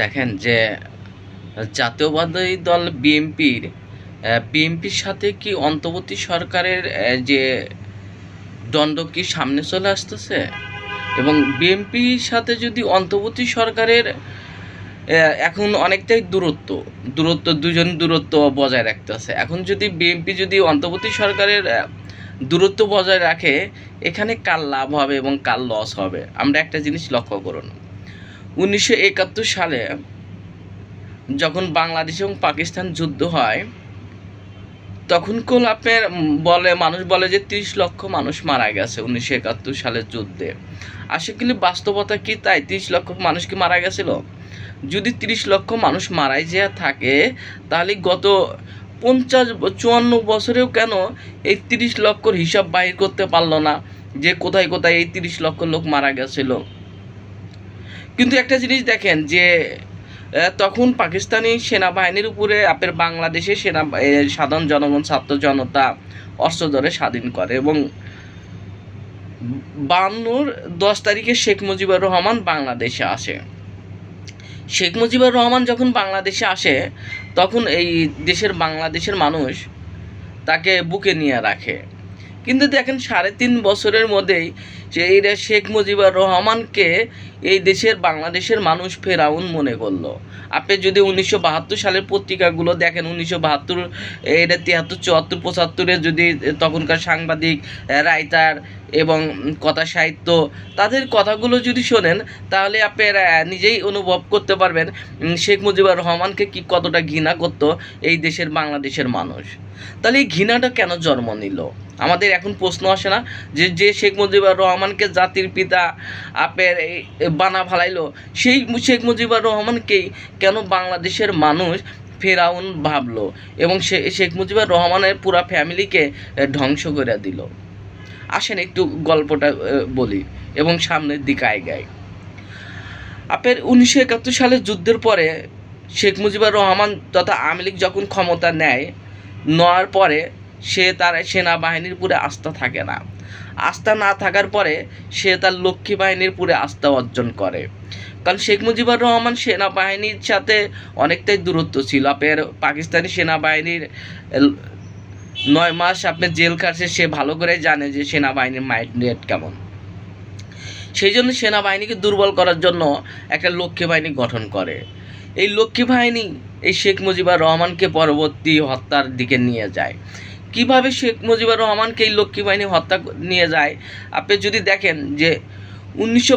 দেখেন যে জাতীয়বাদী দল বিএনপির বিএনপির সাথে কি অন্তর্বর্তী সরকারের যে দ্বন্দ্ব কি সামনে চলে আসতেছে? এবং বিএনপির সাথে যদি অন্তর্বর্তী সরকারের এখন অনেকটাই দূরত্ব দূরত্ব দুজন দূরত্ব বজায় রাখতেছে। এখন যদি বিএনপি যদি অন্তর্বর্তী সরকারের দূরত্ব বজায় রাখে, এখানে কার লাভ হবে এবং কার লস হবে। আমরা একটা জিনিস লক্ষ্য করুন। উনিশশো একাত্তর সালে যখন বাংলাদেশ এবং পাকিস্তান যুদ্ধ হয়, তখন কোল আপনার বলে, মানুষ বলে যে তিরিশ লক্ষ মানুষ মারা গেছে উনিশশো একাত্তর সালের যুদ্ধে। আসলে বাস্তবতা কি তাই? তিরিশ লক্ষ মানুষ কি মারা গেছিল? যদি তিরিশ লক্ষ মানুষ মারাই যে থাকে, তাহলে গত পঞ্চাশ, চুয়ান্ন বছরেও কেন এই তিরিশ লক্ষর হিসাব বাহির করতে পারল না যে কোথায় কোথায় এই তিরিশ লক্ষ লোক মারা গেছিল। কিন্তু একটা জিনিস দেখেন যে তখন পাকিস্তানি সেনাবাহিনীর উপরে, আপনার বাংলাদেশের সেনা সাধারণ জনগণ, ছাত্র জনতা অস্ত্র ধরে স্বাধীন করে এবং বান্নর দশ তারিখে শেখ মুজিবুর রহমান বাংলাদেশে আসে। শেখ মুজিবুর রহমান যখন বাংলাদেশে আসে তখন এই দেশের বাংলাদেশের মানুষ তাকে বুকে নিয়ে রাখে। কিন্তু দেখেন সাড়ে তিন বছরের মধ্যেই যে এই শেখ মুজিবুর রহমানকে এই দেশের বাংলাদেশের মানুষ ফেরাউন মনে করল। আপনি যদি উনিশশো বাহাত্তর সালের পত্রিকাগুলো দেখেন, উনিশশো বাহাত্তর এটা তিয়াত্তর, চুয়াত্তর, পঁচাত্তরে যদি তখনকার সাংবাদিক রাইটার এবং কথা সাহিত্য, তাদের কথাগুলো যদি শোনেন, তাহলে আপনারা নিজেই অনুভব করতে পারবেন শেখ মুজিবুর রহমানকে কি কতটা ঘৃণা করতো এই দেশের বাংলাদেশের মানুষ। তাহলে এই ঘৃণাটা কেন জন্ম নিল? আমাদের এখন প্রশ্ন আসে না, যে যে শেখ মুজিবুর রহমানকে জাতির পিতা আপের বানা ফালাইলো, সেই শেখ মুজিবুর রহমানকেই কেন বাংলাদেশের মানুষ ফেরাউন ভাবলো এবং সে, শেখ মুজিবুর রহমানের পুরা ফ্যামিলিকে ধ্বংস করে দিল? আসেন একটু গল্পটা বলি এবং সামনের দিকে আগাই। আপের উনিশশো একাত্তর সালের যুদ্ধের পরে শেখ মুজিবুর রহমান তথা আওয়ামী লীগ যখন ক্ষমতা নেয়, নেওয়ার পরে সে তার সেনাবাহিনীর পুরে আস্থা থাকে না। আস্থা না থাকার পরে সে তার লক্ষ্মী বাহিনীর পুরে আস্থা অর্জন করে। কারণ শেখ মুজিবুর রহমান সেনাবাহিনীর সাথে অনেকটাই দূরত্ব ছিল। আপনার পাকিস্তানি সেনাবাহিনীর নয় মাস আপনি জেল কাটছে সে ভালো করে জানে যে সেনাবাহিনীর মাইন্ড কেমন। সেই জন্য সেনাবাহিনীকে দুর্বল করার জন্য একটা লক্ষ্মী বাহিনী গঠন করে। এই লক্ষ্মী বাহিনী এই শেখ মুজিবুর রহমানকে পরবর্তী হত্যার দিকে নিয়ে যায়। কীভাবে শেখ মুজিবুর রহমানকে এই লক্ষ্মী বাহিনী হত্যা নিয়ে যায়? আপনি যদি দেখেন যে উনিশশো